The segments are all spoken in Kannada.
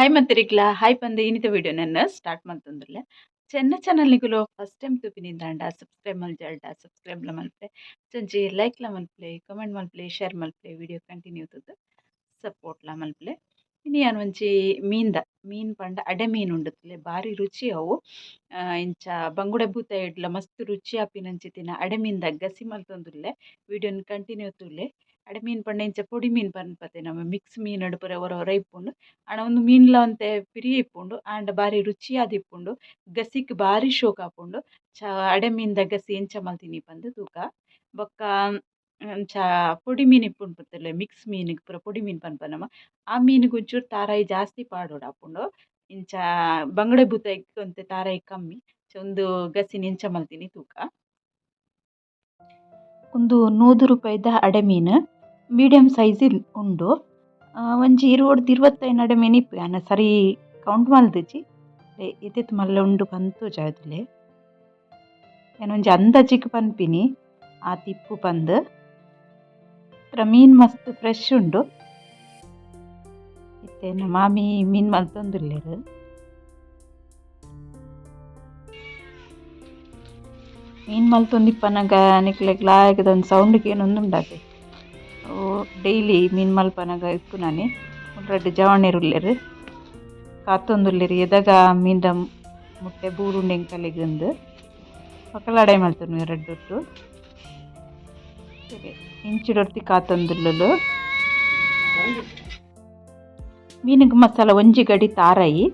ಹಾಯ್ ಮಂತಿರಿಕ್ಲ ಹಾಯ್ ಪಂದೆ ಇನಿತ ವಿಡಿಯೋ ನನ್ನ ಸ್ಟಾರ್ಟ್ ಮಂತಂದ್ರಲ್ಲ ಚೆನ್ನ ಚಾನಲ್ ನಿಗುಲು ಫಸ್ಟ್ ಟೈಮ್ ತೂಪಿನಿಂದಾಂಡ ಸಬ್ಸ್ಕ್ರೈಬ್ ಮಲ್ಜಾಲ್ಡ ಸಬ್ಸ್ಕ್ರೈಬ್ಲ ಮಲ್ಪೆ ಚಂಚಿ ಲೈಕ್ಲ ಮಲ್ಪಲೆ ಕಮೆಂಟ್ ಮಲ್ಪಲೆ ಶೇರ್ ಮಲ್ಪಲೆ ವಿಡಿಯೋ ಕಂಟಿನ್ಯೂ ತದ್ದು ಸಪೋರ್ಟ್ಲ ಮಲ್ಪಲೆ ಇನ್ನು ಯಾನ್ ಒಂಜಿ ಮೀನ್ದ ಮೀನ್ ಪಂಡ ಅಡೆ ಮೀನು ಉಂಡುತ್ತಲೆ ಬಾರಿ ರುಚಿ ಅವು ಆ, ಇಂಚ ಬಂಗುಡೆ ಬೂತ ಇಡ್ಲ ಮಸ್ತ್ ರುಚಿ ಆಪಿನಂಚಿತ್ತಿನ ಅಡೆ ಮೀನ್ದ ಗಸಿ ಮಲ್ತೊಂದುಲ್ಲೆ ವಿಡಿಯೋನ್ ಕಂಟಿನ್ಯೂ ತೂಲೆ ಅಡೆ ಮೀನ್ ಪಂಡ ಇಂಚ ಪೊಡಿ ಮೀನ್ ಪನ್ಪತೆ ನಮ್ಮ ಮಿಕ್ಸ್ ಮೀನ್ ಅಡುಪರೆ ಪೂರ ಒರ ಹೊರ ಇಪ್ಪುಂಡು. ಆಂಡ ಒಂದು ಮೀನ್ಲ ಒಂತೆ ಪಿರಿ ಇಪ್ಪುಂಡು. ಆಂಡ ಬಾರಿ ರುಚಿಯಾದ್ ಇಪ್ಪುಂಡು. ಗಸಿಕ್ ಬಾರಿ ಶೋಕ್ ಆಪುಂಡು ಚ ಅಡೆ ಮೀನ್ದ ಗಸಿ ಎಂಚ ಮಲ್ತಿನಿ ಪಂದ್ ತೂಕ. ಬೊಕ್ಕ ಅಂಚ ಪೊಡಿ ಮೀನ್ ಇಪ್ಪುಂಡು ಪುತ್ತುಲೆ ಮಿಕ್ಸ್ ಮೀನ್ ಪೂರ ಪೊಡಿ ಮೀನ್ ಪನ್ಪನಮ ಆ ಮೀನ್ ಒಂಚೂರು ತಾರಾಯಿ ಜಾಸ್ತಿ ಪಾಡೋಡು ಆಪುಂಡು ಇಂಚ ಬಂಗಡೆ ಬೂತಾಯಿ ಒಂತೆ ತಾರಾಯಿ ಕಮ್ಮಿ. ಒಂದು ಗಸಿನ್ ಎಂಚ ಮಲ್ತಿನಿ ತೂಕ. ಒಂದು ನೂರು ರೂಪಾಯಿದ ಅಡೆ ಮೀನು. ಮೀಡಿಯಮ್ ಸೈಜ್ ಉಂಡು. ಒಂಜಿ ಇರುವಡ್ದು ಇರುವತ್ತೈದು ಅಡೆ ಮೀನು ಇಪ್ಪು ಯಾನ ಸರಿ ಕೌಂಟ್ ಮಲ್ದಿಜಿ ಇತ್ತಿತ್ತು ಮಲ್ಲ ಉಂಡು ಜಾದುಲೆ ನಾನು ಒಂಜಿ ಅಂದಾಜಿಗ್ ಪನ್ಪಿನಿ ಆ ತಿಪ್ಪು ಪಂದ್ ಇತ್ರ ಮೀನ್ ಮಸ್ತ್ ಫ್ರೆಶ್ ಉಂಡು. ಇತ್ತೆ ಮಾಮಿ ಮೀನ್ ಮಲ್ತೊಂದುಲ್ಲೆರ್ ಮೀನ್ ಮಲ್ತೊಂದಿಪ್ಪನಗ ನಿಕ್ಲೆಗ್ ಲಾಯಕದೊಂದು ಸೌಂಡ್ಗೆ ಏನೊಂದು ಉಂಡಾತೆ ಓ ಡೈಲಿ ಮೀನ್ ಮಲ್ಪನಗ ಇಪ್ಪುನಾನೆ ಉಂಡ್ರಡ್ ಜವಣೆರುಲ್ಲೆರ್ ಕಾತೊಂದುಲ್ಲೆರ್ ಎದಗ ಮೀನ್ದ ಮುಟ್ಟೆ ಬೂರುಂಡೆಂಗ್ ಕಲೆಗಂದು ಪಕ್ಕಲಾಡೆ ಎರಡ್ಡೊಟ್ಟು ಹೊತ್ತು ಇಂಚಿಡೊರ್ತಿ ಕಾತೊಂದುಲ್ಲಲು ಮೀನಿಗೆ ಮಸಾಲ ಒಂಜಿ ಗಡಿ ತಾರಾಯಿ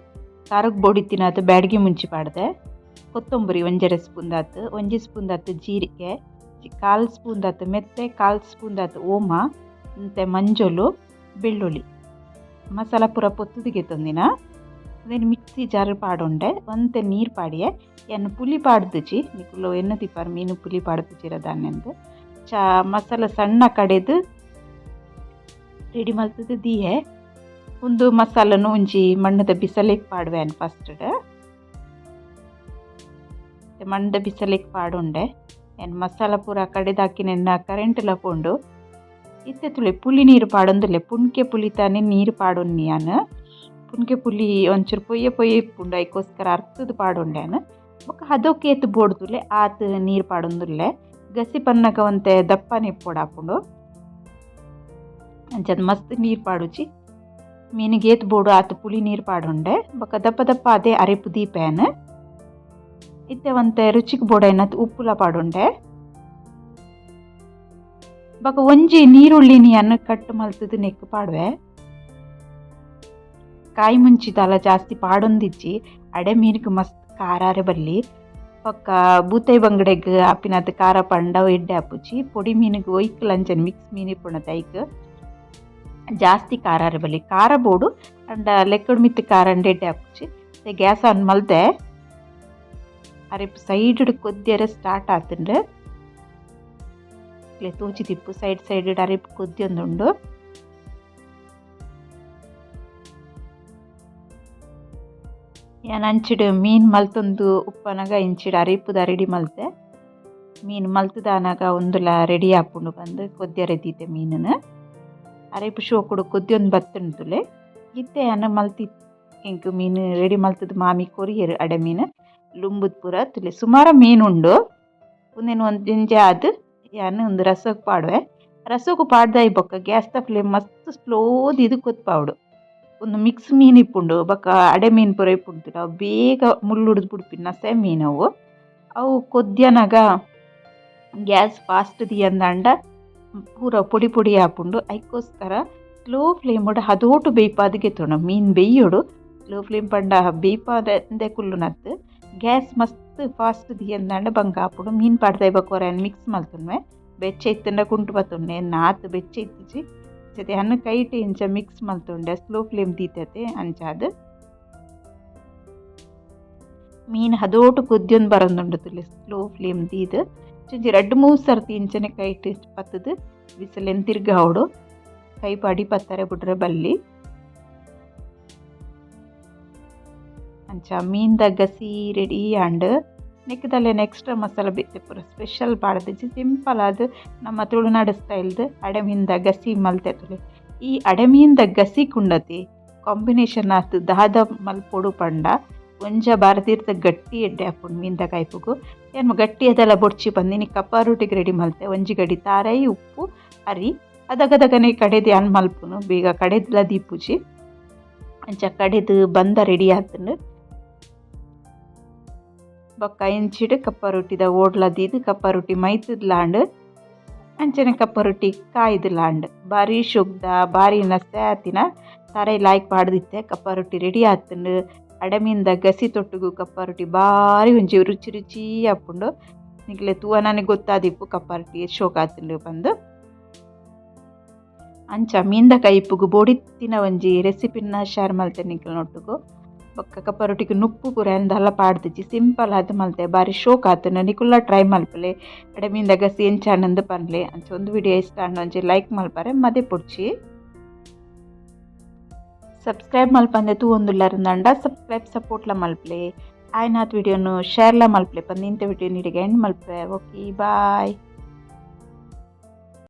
ತಾರಗ್ ಬೋಡಿ ತಿನ್ನದು ಬ್ಯಾಡ್ಗೆ ಮುಂಚಿ ಪಾಡ್ದೆ. ಕೊತ್ತಂಬರಿ ಒಂಜರೆ ಸ್ಪೂನ್ ದಾತು, ಒಂಜಿ ಸ್ಪೂನ್ ದಾತು ಜೀರಿಗೆ ಕಾಲು ಸ್ಪೂನ್ ದಾತು ಮೆತ್ತೆ, ಕಾಲು ಸ್ಪೂನ್ ದಾತು ಓಮ. ಮತ್ತೆ ಮಂಜೊಲು, ಬೆಳ್ಳುಳ್ಳಿ. ಮಸಾಲ ಪೂರ ಪೊತ್ತುದಿಗೆ ತಂದಿನ. ಅದೇನು ಮಿಕ್ಸಿ ಜಾರ್ ಪಾಡುಂಡೆ ಒಂತೆ ನೀರು ಪಾಡಿಯೇ. ಎನ್ನು ಪುಲಿ ಪಾಡ್ದುಜಿ ನಿಕುಲು ಎನ್ನು ತಿಪ್ಪಾರು ಮೀನು ಪುಲಿ ಪಾಡ್ದುಜಿರ ದಾನ್ಯಂದು ಚಾ ಮಸಾಲ ಸಣ್ಣ ಕಡೆದು ರೆಡಿ ಮಲ್ತದು ದೀಯೆ ಒಂದು ಮಸಾಲನು ಒಂಜಿ ಮಣ್ಣದ ಬಿಸಲಿಗೆ ಪಾಡುವೆ ಫಸ್ಟ್ ಮಣ್ಣದ ಬಿಸಲಿಗೆ ಪಾಡುಂಡೆ. ಏನು ಮಸಾಲ ಪೂರ ಕಡೆದಾಕಿನೆನ್ನ ಕರೆಂಟ್ ಲಪುಂಡು ಪುಲಿ ನೀರು ಪಾಡೊಂದುಲ್ಲೆ ಪುಣ್ಕೆ ಪುಲಿ ತಾನೆ ನೀರು ಪಾಡೊನ್ನಿ ನಾನು ಪುಣ್ಕೆ ಪುಲಿ ಒಂಚೂರು ಪೊಯ್ಯ ಪೊಯ್ಯ ಇಪ್ಪುಂಡು ಐಕೋಸ್ಕರ ಅರ್ಥದ ಪಾಡುಂಡ್ಯಾನು ಬೊಕ್ಕ ಹದೋಕೆ ಎತ್ತು ಬೋಡ್ದುಲೆ ಆತ್ ನೀರು ಪಾಡೊಂದುಲ್ಲೆ ಗಸಿ ಪನ್ನಗ ಒಂತೆ ದಪ್ಪನೆ ಹಾಕೊಂಡು ಅಂಚದ ಮಸ್ತ್ ನೀರು ಪಾಡುಜಿ ಮೀನಿಗೆ ಏತ್ ಬೋಡು, ಆತ ಪುಳಿ ನೀರು ಪಾಡುಂಡೆ ಬೊಕ್ಕ ದಪ್ಪ ದಪ್ಪ ಅದೇ ಅರೆಪು ದೀಪೇನ್ ಇತ್ತೆ ಒಂತೆ ರುಚಿಗೆ ಬೋಡ ಏನತ್ ಉಪ್ಪುಲ ಪಾಡುಂಡೆ ಬೊಕ ಒಂಜಿ ನೀರುಳ್ಳಿನಿ ಅನ್ನ ಕಟ್ ಮಲ್ತದು ನೆಕ್ ಪಾಡುವೆ. ಕಾಯಿ ಮುಂಚಿದಲ ಜಾಸ್ತಿ ಪಾಡೊಂದಿಜ್ಜಿ, ಅಡೆ ಮೀನಿಗೆ ಮಸ್ತ್ ಖಾರಾರೆ ಬಲ್ಲಿ. ಪಕ್ಕ ಬೂತೈ ಬಂಗಡೆಗ್ ಆಪಿನದ್ ಖಾರ ಪಂಡ ಎಡ್ಡೆ ಆಪುಜಿ ಪೊಡಿ ಮೀನಿಗೆ ಒಯ್ಕ್ ಲಂಚನ್ ಮಿಕ್ಸ್ ಮೀನಿ ಪುಣ ತೈಕ್. ಜಾಸ್ತಿ ಖಾರಾರೆ ಬಲ್ಲಿ. ಖಾರ ಬೋಡು, ಅಂಡ ಲೆಕ್ಕಡ್ ಮಿತ್ತು ಖಾರ ಅಂಡ್ ಎಡ್ಡೆ ಆಪುಜಿ ಗ್ಯಾಸ್ ಆನ್ ಮಲ್ದೆ, ಅರೆ ಸೈಡ್ ಕೊದ್ದಿಯರೆ ಸ್ಟಾರ್ಟ್ ಆತಂಡ್ರೆ ಇಟ್ಲೆ ಸೈಡ್ ಸೈಡ್ ಸೈಡ್ ಅರೆಪ್ ಕೊದ್ದಿಯೊಂದುಂಡು ಯಾನ್ ಅಂಚಿಡ್ ಮೀನ್ ಮಲ್ತೊಂದು ಉಪ್ಪನಗ ಇಂಚಿಡ್ ಅರಿಪುದ ರೆಡಿ ಮಲ್ತೆ. ಮೀನ್ ಒಂದು ಒಂದುಲ ರೆಡಿ ಆಪುಂಡು ಬಂದು ಕೊದ್ದಿಯರ ಎದ್ದೀತೆ ಮೀನನ ಅರೆಪು ಶೋಕುಡು ಕೊದ್ಯೊಂದು ಬತ್ತುಂಡುಲೆ ಇತ್ತೆ ಅನ್ನ ಮಲ್ತಿ ಎಂಕ್ ಮೀನು ರೆಡಿ ಮಲ್ತದ ಮಾಮಿ ಕೊರಿಯರು ಅಡೆ ಮೀನು. ಲುಂಬುದ್ ಪೂರ ತುಲೆ. ಸುಮಾರ ಮೀನುಂಡು. ಉಂದೆನ್ ಒಂದು ಎಂಜೆ ಆದ್ ಯಾನ್ ಒಂದು ರಸಕ್ ಪಾಡುವೆ. ರಸಕ್ ಪಾಡ್ದ ಬೊಕ್ಕ ಗ್ಯಾಸ್ ದ ಫ್ಲೇಮ್ ಮಸ್ತ್ ಸ್ಲೋದ್ ಇದು ಕೊತ್ಪಾವುಡು ಒಂದು ಮಿಕ್ಸ್ ಮೀನ್ ಇಪ್ಪುಂಡು, ಬೊಕ್ಕ ಅಡೆ ಮೀನ್ ಪೂರ ಇಪ್ಪುಂಡು ಅವು ಬೇಗ ಮುಳ್ಳು ಹುಡ್ದು ಬಿಡ್ಪಿನ ನಸೆ ಮೀನ್ ಅವು. ಅವು ಕೊದ್ಯನಗ ಗ್ಯಾಸ್ ಫಾಸ್ಟ್ ದಿಯಂದಾಂಡ ಪೂರ ಪುಡಿ ಪುಡಿ ಆಪುಂಡು ಐಕೋಸ್ಕರ ಸ್ಲೋ ಫ್ಲೇಮ್ ಫ್ಲೇಮುಡು ಹದೋಟು ಬೇಯ್ಪಾದಿಗೆ ತೋಣ ಮೀನ್ ಬೇಯೋಡು. ಸ್ಲೋ ಫ್ಲೇಮ್ ಪಂಡ ಬೇಯ್ಪಾದ ಕುಲ್ಲು ನತ್ತು. ಗ್ಯಾಸ್ ಮಸ್ತ್ ಫಾಸ್ಟ್ ದಿಯಂದಾಂಡ ಬಂಗ ಆಪುಂಡು ಮೀನ್ ಪಾಡ್ದಾಯ್ ಬಕೋರ ಮಿಕ್ಸ್ ಮಲ್ತುನ್ವೆ ಬೆಚ್ಚ ಇತ್ತಂಡ ಕುಂಟು ಬತ್ತುಂಡೆ ನಾತ್ ಬೆಚ್ಚ ಇತ್ತಿಜಿ ಜೊತೆ ಹಣ್ಣು ಕೈಟ್ ಇಂಚ ಮಿಕ್ಸ್ ಮಲ್ತುಂಡೆ ಸ್ಲೋ ಫ್ಲೇಮ್ ದೀತತೆ ಅಂಚಾದ್ ಮೀನ್ ಹದೋಟು ಕುದ್ಯೊಂದು ಬರೊಂದುಂಡು ತುಲೆ ಸ್ಲೋ ಫ್ಲೇಮ್ ದೀದ್ ಚುಂಜಿ ರಡ್ಡ್ ಮೂರು ಸರ್ತಿ ಇಂಚನೆ ಕೈಟ್ ಪತ್ತದು ಬಿಸಿಲೆನ್ ತಿರ್ಗ ಅವಡು ಕೈ ಪಾಡಿ ಪತ್ತಾರೆ ಬಿಟ್ರೆ ಬಲ್ಲಿ ಅಂಚ ಮೀನ್ದ ಗಸಿ ರೆಡಿ ಆಂಡ್ ನೆಕ್ದಲ್ಲೇ ನೆಕ್ಸ್ಟ್ ಮಸಾಲ ಪೂರ ಸ್ಪೆಷಲ್ ಬಾಳದ ಸಿಂಪಲ್ ಅದು ನಮ್ಮ ತುಳುನಾಡು ಸ್ಟೈಲ್ದು ಅಡೆ ಮೀನ್ದ ಗಸಿ ಮಲ್ತೆ ತುಳಿ ಈ ಅಡೆ ಮೀನ್ದ ಗಸಿ ಕುಂಡತಿ ಕಾಂಬಿನೇಷನ್ ಆತು ದಾದ ಮಲ್ಪೊಡು ಪಂಡ ಒಂಜ ಬಾರದಿರ್ದ ಗಟ್ಟಿ ಎಡ್ಡೆ ಹಾಕೊಂಡು ಮೀನ್ದ ಕಾಯ್ಪುಗು ಏನು ಗಟ್ಟಿ ಅದೆಲ್ಲ ಬೊಡ್ಚಿ ಬಂದಿನಿ ರೊಟ್ಟಿಗೆ ರೆಡಿ ಮಲ್ತೆ. ಒಂಜಿ ಗಡಿ ತಾರಾಯಿ ಉಪ್ಪು, ಅರಿ, ಅದಗದಗನೆ ಕಡೆದು ಅನ್ ಮಲ್ಪುನು. ಬೇಗ ಕಡೆದ್ಲ ದೀಪುಜಿ. ಅಂಚ ಕಡೆದು ಬಂದ ರೆಡಿ ಆತನು. ಬೊಕ್ಕ ಎಂಚಿಡ್ ಕಪ್ಪ ರೊಟ್ಟಿದ ಓಡ್ಲದೀದ್ ಕಪ್ಪ ರೊಟ್ಟಿ ಮೈತದ್ಲಾಂಡ್ ಅಂಚನೆ ಕಪ್ಪ ರೊಟ್ಟಿ ಕಾಯ್ದುಲಾಂಡ್ ಬಾರಿ ಶುಗ್ದ ಬಾರಿ ನಸ್ತೆ ಆತಿನ. ತಾರೈ ಲಾಯ್ಕ್ ಪಾಡ್ದಿತ್ತೆ ಕಪ್ಪ ರೊಟ್ಟಿ ರೆಡಿ ಆತಂಡು. ಅಡಮಿಂದ ಗಸಿ ತೊಟ್ಟುಗು ಕಪ್ಪ ರೊಟ್ಟಿ ಬಾರಿ ಒಂಜಿ ರುಚಿ ರುಚಿ ಆಪುಂಡು. ನಿಗ್ಲೆ ತೂವ ನನಗೆ ಗೊತ್ತಾದಿಪ್ಪು ಕಪ್ಪ ರೊಟ್ಟಿ ಶೋಕ್ ಆತುಂಡು ಬಂದು. ಅಂಚ ಮೀನ್ದ ಕೈಪುಗು ಬೋಡಿತ್ತಿನ ಒಂಜಿ ರೆಸಿಪಿನ ಶೇರ್ ಮಲ್ತೆ ನಿಕ್ಲ ನೊಟ್ಟುಗು. ಕಪ್ಪ ರೊಟ್ಟಿಗೆ ನುಪ್ಪು ಪೂರ ಎಂದಲ್ಲ ಪಾಡ್ದಿಜ್ಜಿ ಸಿಂಪಲ್ ಆದ್ ಮಲ್ತೆ. ಬಾರಿ ಶೋಕ್ ಆತು ನಿಕುಲ್ಲ ಟ್ರೈ ಮಲ್ಪಲೆ. ಕಡಿಮೆಯಿಂದ ಗಸಿ ಏನು ಎಂಚಾನಂದು ಪನ್ಲೆ ಅಂಚೆ ಒಂದು ವಿಡಿಯೋ ಇಷ್ಟ ಅಣ್ಣ ಅಂಚೆ ಲೈಕ್ ಮಲ್ಪಾರೆ. ಮದೆ ಪುಡ್ಚಿ. ಸಬ್ಸ್ಕ್ರೈಬ್ ಮಲ್ಪಂದೆ ತೂ ಒಂದುಲ್ಲಾರಂದಂಡ ಸಬ್ಸ್ಕ್ರೈಬ್ ಸಪೋರ್ಟ್ಲ ಮಲ್ಪಲೆ. ಆಯ್ನಾಥ್ ವಿಡಿಯೋನು ಶೇರ್ಲ ಮಲ್ಪಲೆ. ಪಂದಿಂತ ಇಂಥ ವಿಡಿಯೋ ನೀಡಿಗೆ ಎಂಡ್ ಮಲ್ಪೆ. Okay bye